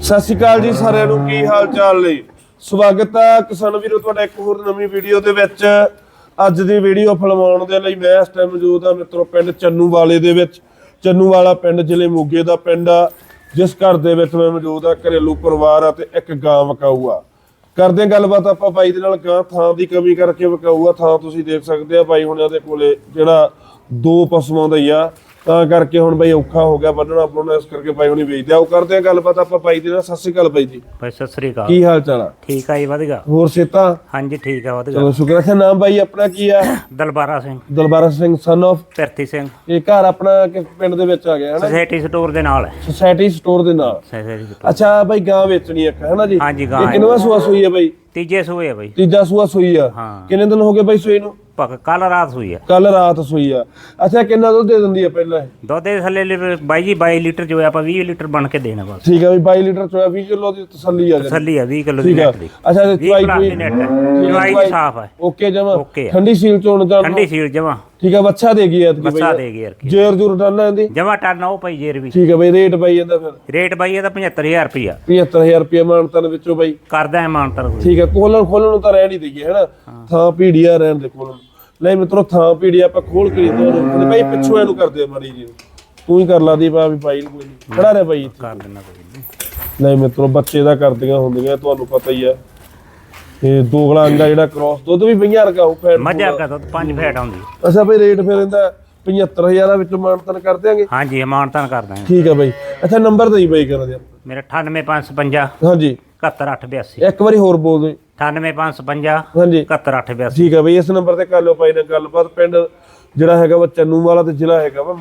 ਸਤਿ ਸ਼੍ਰੀ ਅਕਾਲ ਜੀ ਸਾਰਿਆਂ ਨੂੰ, ਕੀ ਹਾਲ ਚਾਲ ਨੇ? ਸਵਾਗਤ ਹੈ ਕਿਸਾਨ ਵੀਰੋ, ਤੁਹਾਡਾ ਇੱਕ ਹੋਰ ਨਵੀਂ ਵੀਡੀਓ ਦੇ ਵਿੱਚ। ਅੱਜ ਦੀ ਵੀਡੀਓ ਫਿਲਮਾਉਣ ਦੇ ਲਈ ਮੈਂ ਇਸ ਟਾਈਮ ਮੌਜੂਦ ਹਾਂ ਮਿੱਤਰੋ, ਪਿੰਡ ਚੰਨੂ ਵਾਲੇ ਦੇ ਵਿੱਚ। ਚੰਨੂ ਵਾਲਾ ਪਿੰਡ, ਜ਼ਿਲ੍ਹੇ ਮੋਗੇ ਦਾ ਪਿੰਡ ਆ। ਜਿਸ ਘਰ ਦੇ ਵਿੱਚ ਮੈਂ ਮੌਜੂਦ ਆ, ਘਰੇਲੂ ਪਰਿਵਾਰ ਆ ਤੇ ਇੱਕ ਗਾਂ ਵਕਾਊ ਆ। ਕਰਦੇ ਗੱਲਬਾਤ ਆਪਾਂ ਬਾਈ ਦੇ ਨਾਲ, ਗਾਂ ਥਾਂ ਦੀ ਕਮੀ ਕਰਕੇ ਵਕਾਊ ਆ। ਥਾਂ ਤੁਸੀਂ ਦੇਖ ਸਕਦੇ ਆ ਬਾਈ ਹੁਣਾਂ ਦੇ ਕੋਲੇ ਜਿਹੜਾ ਦੋ ਪਸ਼ੂਆਂ ਦਾ ਹੀ ਆ। ਤਾਂ ਕਰਕੇ ਹੁਣ ਬਾਈ ਔਖਾ ਹੋ ਗਿਆ ਵੱਢਣਾ ਆਪਣਾ ਇਸ ਕਰਕੇ ਬਾਈ ਹੁਣੀ ਵੇਚਦੇ ਆ। ਉਹ ਕਰਦੇ ਆ ਗੱਲਬਾਤ ਆਪਾਂ ਬਾਈ ਦੇ ਨਾਲ ਸਤਿ ਸ਼੍ਰੀ ਅਕਾਲ ਬਾਈ ਜੀ। ਭਾਈ ਸਤਿ ਸ੍ਰੀ ਅਕਾਲ। ਕੀ ਹਾਲ ਚਾਲ ਆ? ਠੀਕ ਆ ਜੀ ਵਧੀਆ। ਹੋਰ ਸੇਤਾ ਹਾਂਜੀ ਠੀਕ ਆ ਵਧੀਆ। ਚਲੋ ਸ਼ੁਕਰ ਹੈ ਨਾਮ ਬਾਈ ਆਪਣਾ ਕੀ ਆ? ਦਲਬਾਰਾ ਸਿੰਘ। ਦਲਬਾਰਾ ਸਿੰਘ ਸਨ of ਪਿਰਤੀ ਸਿੰਘ। ਇਹ ਘਰ ਆਪਣਾ ਕਿਸ ਪਿੰਡ ਦੇ ਵਿੱਚ ਆ ਗਿਆ ਹਨਾ ਸੋਸਾਇਟੀ ਸਟੋਰ ਦੇ ਨਾਲ। ਹੈ ਸੁਸਾਇਟੀ ਸਟੋਰ ਦੇ ਨਾਲ। ਅੱਛਾ ਬਾਈ ਗਾਂ ਵੇਚਣੀ ਇੱਕ ਹੈ ਨਾ ਜੀ? ਹਾਂਜੀ, ਗਾਂ ਇਹ ਹੈ। ਕਿੰਨਵਾਂ ਸੂਆ ਸੂਈ ਹੈ ਬਾਈ? ਤੀਜੇ ਸੂਏ ਆ ਭਾਈ ਤੀਜਾ ਸੂਆ ਸੂਈ ਆ। ਹਾਂ। ਕਿੰਨੇ ਦਿਨ ਹੋ ਗਏ ਬਾਈ ਸੂਈ ਨੂੰ? ਪਕ ਕੱਲ ਰਾਤ ਸੂਈ ਆ। ਕੱਲ ਰਾਤ ਸੂਈ ਆ। ਅੱਛਾ ਕਿੰਨਾ ਦੁੱਧ ਦੇ ਦਿੰਦੀ ਆ ਪਹਿਲਾਂ ਇਹ? ਦੁੱਧ ਦੇ ਥੱਲੇ ਲੀਟਰ ਬਾਈ ਜੀ 22 ਲੀਟਰ ਜੋ ਹੈ ਆਪਾਂ 20 ਲੀਟਰ ਬਣ ਕੇ ਦੇਣਾ ਬਸ। ਠੀਕ ਆ ਵੀ 22 ਲੀਟਰ ਚੋਇਆ 20 ਕਿਲੋ ਦੀ ਤਸੱਲੀ ਆ ਜੀ ਤਸੱਲੀ ਆ 20 ਕਿਲੋ ਦੀ ਠੀਕ ਆ। ਨੈਟ ਦੀ। ਅੱਛਾ ਤੇ 20 ਚਵਾਈ ਪਲਾਸ ਦੀ ਨੈਟ ਹੈ ਚਵਾਈ ਦੀ ਸਾਫ਼ ਹੈ ਓਕੇ ਜਮਾ। Okay ਆ। ਠੰਡੀ ਸੀਲ ਚੋਣ ਜਾਣ ਠੰਡੀ ਸੀਲ ਜਮਾ। ਠੀਕ ਆ ਬੱਚਾ ਦੇ ਗਈ ਐਤਕੀ ਬਈ। ਦੇ ਗਈ ਯਾਰ ਕੀ ਜੇਰ ਜੁਰ ਡਾਲਣਾ ਇਹਦੀ ਜਮਾ ਟਰਨ ਉਹ ਪਈ ਜੇਰ ਵੀ। ਠੀਕ ਆ ਬਈ ਰੇਟ ਪਾਈ ਜਾਂਦਾ ਫਿਰ। ਰੇਟ ਬਾਈ ਇਹਦਾ 75000 ਰੁਪਿਆ 75000 ਰੁਪਏ ਮਾਨਤਨ ਵਿੱਚੋਂ ਬਾਈ। ਕਰਦਾ ਹੈ ਮਾਨਤਰ ਠੀਕ ਹੈ ਖੋਲਣ ਖੋਲਣ ਨੂੰ ਤਾਂ ਰਹਿਣ ਹੀ ਦਈਏ ਹੈਨਾ? ਥਾਂ ਪੀੜੀਆ ਰਹਿਣ ਦੇ ਖੋਲਣ ਲੈ ਮਿੱਤਰੋ ਥਾਂ ਪੀੜੀਆ ਆਪਾਂ ਖੋਲ ਕੇ ਦੋ ਰੋਕਦੇ ਭਾਈ ਪਿੱਛੋਂ ਇਹਨੂੰ ਕਰਦੇ ਮਾੜੀ ਜੀ ਤੂੰ ਹੀ ਕਰ ਲਾ ਦੀ ਪਾ ਵੀ ਨੂੰ ਕੋਈ ਨਹੀਂ। ਖੜਾ ਰਹਿ ਇੱਥੇ। ਕਰ ਦੇਣਾ ਕੋਈ ਨਹੀਂ ਲੈ ਮਿੱਤਰੋ ਬੱਚੇ ਦਾ ਕਰਦੀਆਂ ਹੁੰਦੀਆਂ ਤੁਹਾਨੂੰ ਪਤਾ ਹੀ ਆ। ਇਹ ਦੋਗਲਾ ਅੰਡਾ ਜਿਹੜਾ ਕ੍ਰਾਸ ਦੁੱਧ ਵੀ ਪਈਆਂ ਰਗਾ ਉਹ ਫੈਟ ਮੱਝਾਂ ਦਾ ਦੁੱਧ 5 ਫੈਟ ਆਉਂਦੀ। ਅੱਛਾ ਭਾਈ ਰੇਟ ਫਿਰ ਇਹਦਾ 75000 ਦਾ ਵਿੱਚੋਂ ਮਾਨਤਨ ਕਰ ਦਿਆਂਗੇ? ਹਾਂਜੀ ਮਾਨਤਨ ਕਰਦਾ ਹਾਂ ਠੀਕ ਆ ਬਾਈ। ਅੱਛਾ ਨੰਬਰ ਦੇਈ ਬਾਈ ਕਰ ਦਿਆ ਮੇਰਾ 98550 ਹਾਂਜੀ। 71882 ਇੱਕ ਵਾਰੀ ਹੋਰ ਬੋਲ ਦੇ। 98550 ਹਾਂਜੀ। 71882 ਠੀਕ ਹੈ ਬਈ ਇਸ ਨੰਬਰ ਤੇ ਕਰ ਲਿਓ ਭਾਈ ਨਾਲ ਗੱਲਬਾਤ। ਪਿੰਡ ਜਿਹੜਾ ਹੈਗਾ ਵਾ ਚੰਨੂ ਵਾਲਾ ਤੇ ਜ਼ਿਲ੍ਹਾ ਹੈਗਾ ਵਾ।